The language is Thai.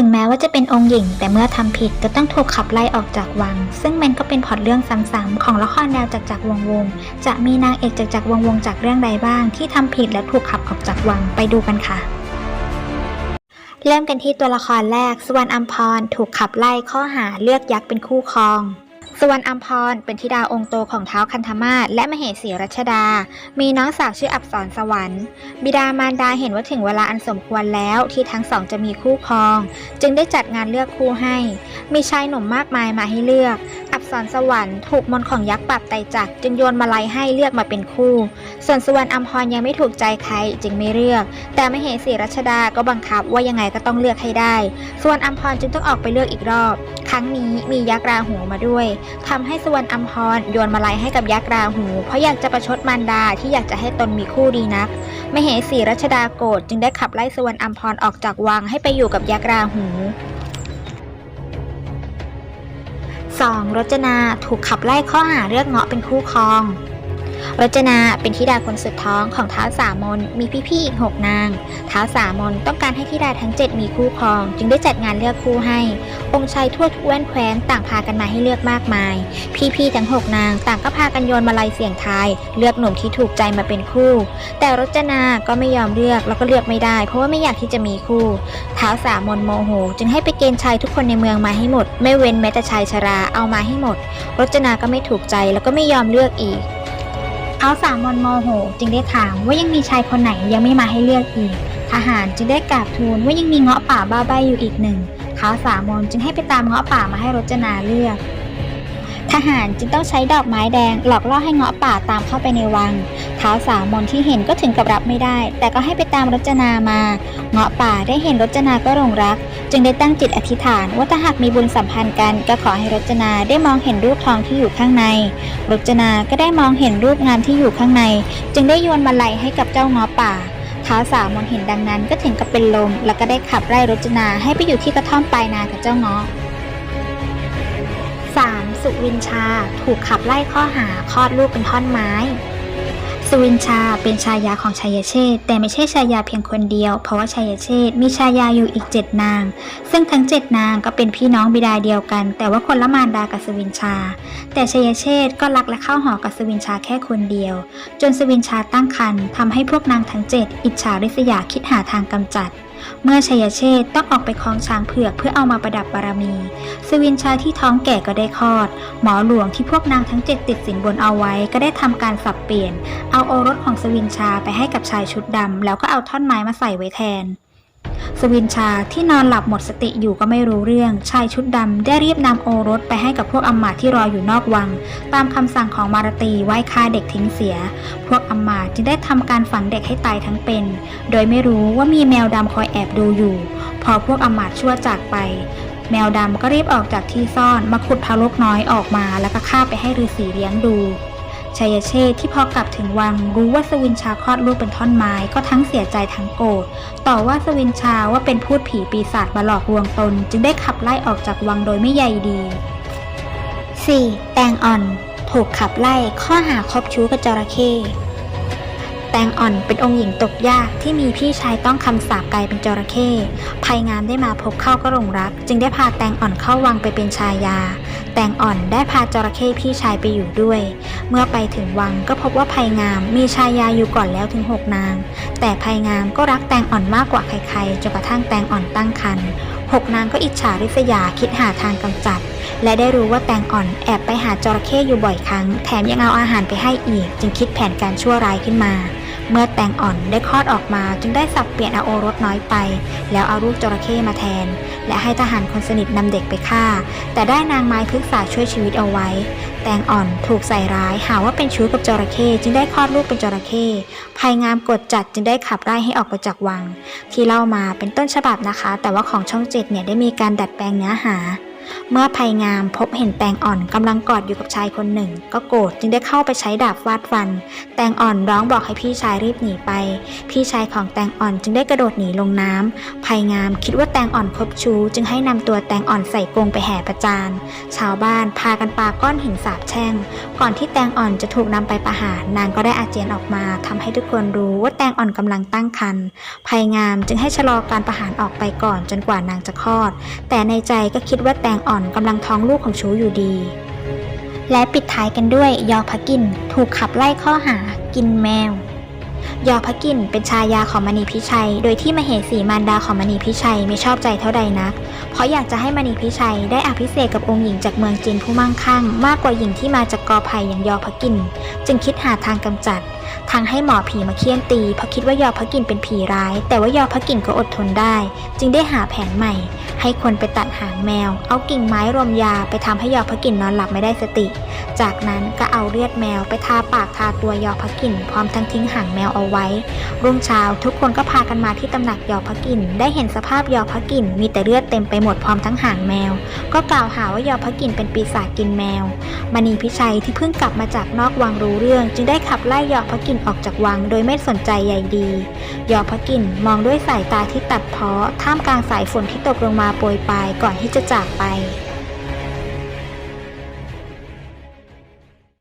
ถึงแม้ว่าจะเป็นองค์หญิง แต่เมื่อทำผิดก็ต้องถูกขับไล่ออกจากวัง ซึ่งมันก็เป็นพอดเรื่องซ้ำๆของละครแนวจากจักรวงวง จะมีนางเอกจากจักรวงวงจากเรื่องใดบ้าง ที่ทำผิดและถูกขับออกจากวังไปดูกันค่ะ เริ่มกันที่ตัวละครแรกสุวรรณอัมพรถูกขับไล่ข้อหาเลือกยักษ์เป็นคู่ครอง สวรรณอัมพรเป็นธิดาองค์โตของเท้าวคันธมาศและมเหสีรัชดา มีน้องสาวชื่ออับสรสวรรค์ บิดามารดาเห็นว่าถึงเวลาอันสมควรแล้วที่ทั้งสองจะมีคู่ครอง จึงได้จัดงานเลือกคู่ให้ มีชายหนุ่มมากมายมาให้เลือก อับสรสวรรค์ถูกมนของยักษ์ปรับไตจักรจึงโยนมาลัยให้เลือกมาเป็นคู่ ส่วนสุวรรณอัมพรยังไม่ถูกใจใครจึงไม่เลือก แต่ไม่เห็นสีรัชดาก็บังคับว่ายังไงก็ต้องเลือกให้ได้ส่วนอัมพรจึงต้องออกไปเลือกอีกรอบ ครั้งนี้มียักษ์ราหูมาด้วยทำให้สุวรรณอัมพรโยนมาลัยให้กับยักษ์ราหู เพราะอยากจะประชดมารดาที่อยากจะให้ตนมีคู่ดีนักไม่เห็นสีรัชดาโกรธจึงได้ขับไล่สุวรรณอัมพรออกจากวังให้ไปอยู่กับยักษ์ราหู 2. รจนาถูกขับไล่ข้อหาเลือกเงาะเป็นคู่ครอง รจนาเป็นธิดาคนสุดท้องของท้าวสามนมีพี่ๆอีกหกนางท้าวสามนต้องการให้ธิดาทั้ง7มีคู่ครอง จึงได้จัดงานเลือกคู่ให้ องค์ชายทั่วทุกแว่นแคว้นต่างพากันมาให้เลือกมากมาย พี่ๆทั้งหกนางต่างก็พากันโยนมาลัยเสียงทาย เลือกหนุ่มที่ถูกใจมาเป็นคู่ แต่รจนาก็ไม่ยอมเลือกแล้วก็เลือกไม่ได้ เพราะว่าไม่อยากที่จะมีคู่ท้าวสามนโมโห จึงให้ไปเกณฑ์ชายทุกคนในเมืองมาให้หมด ไม่เว้นแม้แต่ชายชราเอามาให้หมด รจนาก็ไม่ถูกใจแล้วก็ไม่ยอมเลือกอีก เขาสามมนโมโห จึงได้ถามว่ายังมีชายคนไหนยังไม่มาให้เลือกอีก ทหารจึงได้กราบทูลว่ายังมีเงาะป่าบ้าใบอยู่อีกหนึ่งเขาสามมนจึงให้ไปตามเงาะป่ามาให้รจนาเลือก ทหารจึงต้องใช้ดอกไม้แดงหลอกล่อให้เงาะป่าตามเข้าไปในวังท้าวสามมนที่เห็นก็ถึงกับรับไม่ได้ แต่ก็ให้ไปตามรจนามา เงาะป่าได้เห็นรจนาก็หลงรัก จึงได้ตั้งจิตอธิษฐาน ว่าถ้าหากมีบุญสัมพันธ์กัน ก็ขอให้รจนาได้มองเห็นรูปทองที่อยู่ข้างใน รจนาก็ได้มองเห็นรูปงามที่อยู่ข้างใน จึงได้โยนมาลัยให้กับเจ้าเงาะป่าท้าวสาวมนเห็นดังนั้นก็ถึงกับเป็นลม แล้วก็ได้ขับไล่รจนาให้ไปอยู่ที่กระท่อมปลายนากับเจ้าเงาะ สุวินชาถูกขับไล่ข้อหาคลอดลูกเป็นท่อนไม้ สุวินชาเป็นชายาของชัยเชษแต่ไม่ใช่ชายาเพียงคนเดียว เพราะว่าชัยเชษมีชายาอยู่อีกเจ็ดนาง ซึ่งทั้งเจ็ดนางก็เป็นพี่น้องบิดาเดียวกัน แต่ว่าคนละมารดากับสุวินชา แต่ชัยเชษก็รักและเข้าหอกับสุวินชาแค่คนเดียว จนสุวินชาตั้งครรภ์ทำให้พวกนางทั้งเจ็ดอิจฉาริษยาคิดหาทางกำจัด เมื่อชัยเชษต้องออกไปคล้องช้างเผือกเพื่อเอามาประดับบารมี สวินชายที่ท้องแก่ก็ได้คลอด หมอหลวงที่พวกนางทั้งเจ็ดติดสินบนเอาไว้ก็ได้ทำการสับเปลี่ยน เอาโอรสของสวินชาไปให้กับชายชุดดำแล้วก็เอาท่อนไม้มาใส่ไว้แทน สวินชาที่นอนหลับหมดสติอยู่ก็ไม่รู้เรื่อง ชายชุดดำได้รีบนำโอรสไปให้กับพวกอำมาตย์ที่รออยู่นอกวัง ตามคำสั่งของมารตีไว้ฆ่าเด็กทิ้งเสีย พวกอำมาตย์จึงได้ทำการฝังเด็กให้ตายทั้งเป็น โดยไม่รู้ว่ามีแมวดำคอยแอบดูอยู่ พอพวกอำมาตย์ชั่วจากไป แมวดำก็รีบออกจากที่ซ่อนมาขุดทารกน้อยออกมาแล้วก็ฆ่าไปให้ฤาษีเลี้ยงดู ชายเชษที่พอกลับถึงวังรู้ว่าสวินชาคลอดลูกเป็นท่อนไม้ก็ทั้งเสียใจทั้งโกรธต่อว่าสวินชาว่าเป็นพูดผีปีศาจมาหลอกลวงตน จึงได้ขับไล่ออกจากวังโดยไม่ใยดี 4. แตงอ่อน ถูกขับไล่ข้อหาคบชู้กับจระเข้ งอ่อนเป็นองค์หญิงตกยากที่มีพี่ชายต้องคำสาปกลายเป็นจระเข้ภัยงามได้มาพบเข้าก็หลงรัก จึงได้พาแตงอ่อนเข้าวังไปเป็นชายา แตงอ่อนได้พาจระเข้พี่ชายไปอยู่ด้วย เมื่อไปถึงวังก็พบว่าภัยงามมีชายาอยู่ก่อนแล้วถึงหกนาง แต่ภัยงามก็รักแตงอ่อนมากกว่าใครๆจนกระทั่งแตงอ่อนตั้งครรภ์หกนางก็อิจฉาริษยาคิดหาทางกำจัด และได้รู้ว่าแตงอ่อนแอบไปหาจระเข้อยู่บ่อยครั้ง แถมยังเอาอาหารไปให้อีก จึงคิดแผนการชั่วร้ายขึ้นมา เมื่อแตงอ่อนได้คลอดออกมาจึงได้สับเปลี่ยนอาโอรสน้อยไป แล้วเอาลูกจระเข้มาแทน และให้ทหารคนสนิทนำเด็กไปฆ่า แต่ได้นางไม้พฤกษาช่วยชีวิตเอาไว้ แตงอ่อนถูกใส่ร้ายหาว่าเป็นชู้กับจระเข้จึงได้คลอดลูกเป็นจระเข้ภัยงามกดจัดจึงได้ขับไล่ให้ออกไปจากวัง ที่เล่ามาเป็นต้นฉบับนะคะ แต่ว่าของช่องเจ็ดเนี่ยได้มีการดัดแปลงเนื้อหา เมื่อภัยงามพบเห็นแตงอ่อนกำลังกอดอยู่กับชายคนหนึ่ง ก็โกรธจึงได้เข้าไปใช้ดาบฟาดฟัน แตงอ่อนร้องบอกให้พี่ชายรีบหนีไป พี่ชายของแตงอ่อนจึงได้กระโดดหนีลงน้ำภัยงามคิดว่าแตงอ่อนคบชู้จึงให้นำตัวแตงอ่อนใส่กรงไปแห่ประจานชาวบ้านพากันปาก้อนหินสาบแช่ง ก่อนที่แตงอ่อนจะถูกนำไปประหารนางก็ได้อาเจียนออกมาทำให้ทุกคนรู้ว่าแตงอ่อนกำลังตั้งครรภ์ภัยงามจึงให้ชะลอการประหารออกไปก่อนจนกว่านางจะคลอด แต่ในใจก็คิดว่าแตงอ่อนกำลังท้องลูกของชูอยู่ดี และปิดท้ายกันด้วยยอพกินถูกขับไล่ข้อหากินแมว ยอพกินเป็นชายาของมณีพิชัย โดยที่มเหสีมารดาของมณีพิชัยไม่ชอบใจเท่าใดนัก เพราะอยากจะให้มณีพิชัยได้อภิเษกกับองค์หญิงจากเมืองจีนผู้มั่งคั่ง มากกว่าหญิงที่มาจากกอไผ่อย่างยอพกิน จึงคิดหาทางกำจัด ทางให้หมอผีมาเคี่ยนตีเพราะคิดว่ายอพกินเป็นผีร้าย แต่ว่ายอพกินก็อดทนได้ จึงได้หาแผนใหม่ ให้คนไปตัดหางแมว เอากิ่งไม้รมยาไปทำให้ยอพกินนอนหลับไม่ได้สติ จากนั้นก็เอาเลือดแมวไปทาปากทาตัวยอพกินพร้อมทั้งทิ้งหางแมวเอาไว้ รุ่งเช้าทุกคนก็พากันมาที่ตำหนักยอพกิน ได้เห็นสภาพยอพกิน มีแต่เลือดเต็มไปหมดพร้อมทั้งหางแมว ก็กล่าวหาว่ายอพกินเป็นปีศาจกินแมว มณีพิชัยที่เพิ่งกลับมาจากนอกวังรู้เรื่อง จึงได้ขับไล่ยอพกินออกจากวัง โดยไม่สนใจใยดี ยอพกินมองด้วยสายตาที่ตัดเพ้อท่ามกลางสายฝนที่ตกลงมาโปรยปลายก่อนที่จะจากไป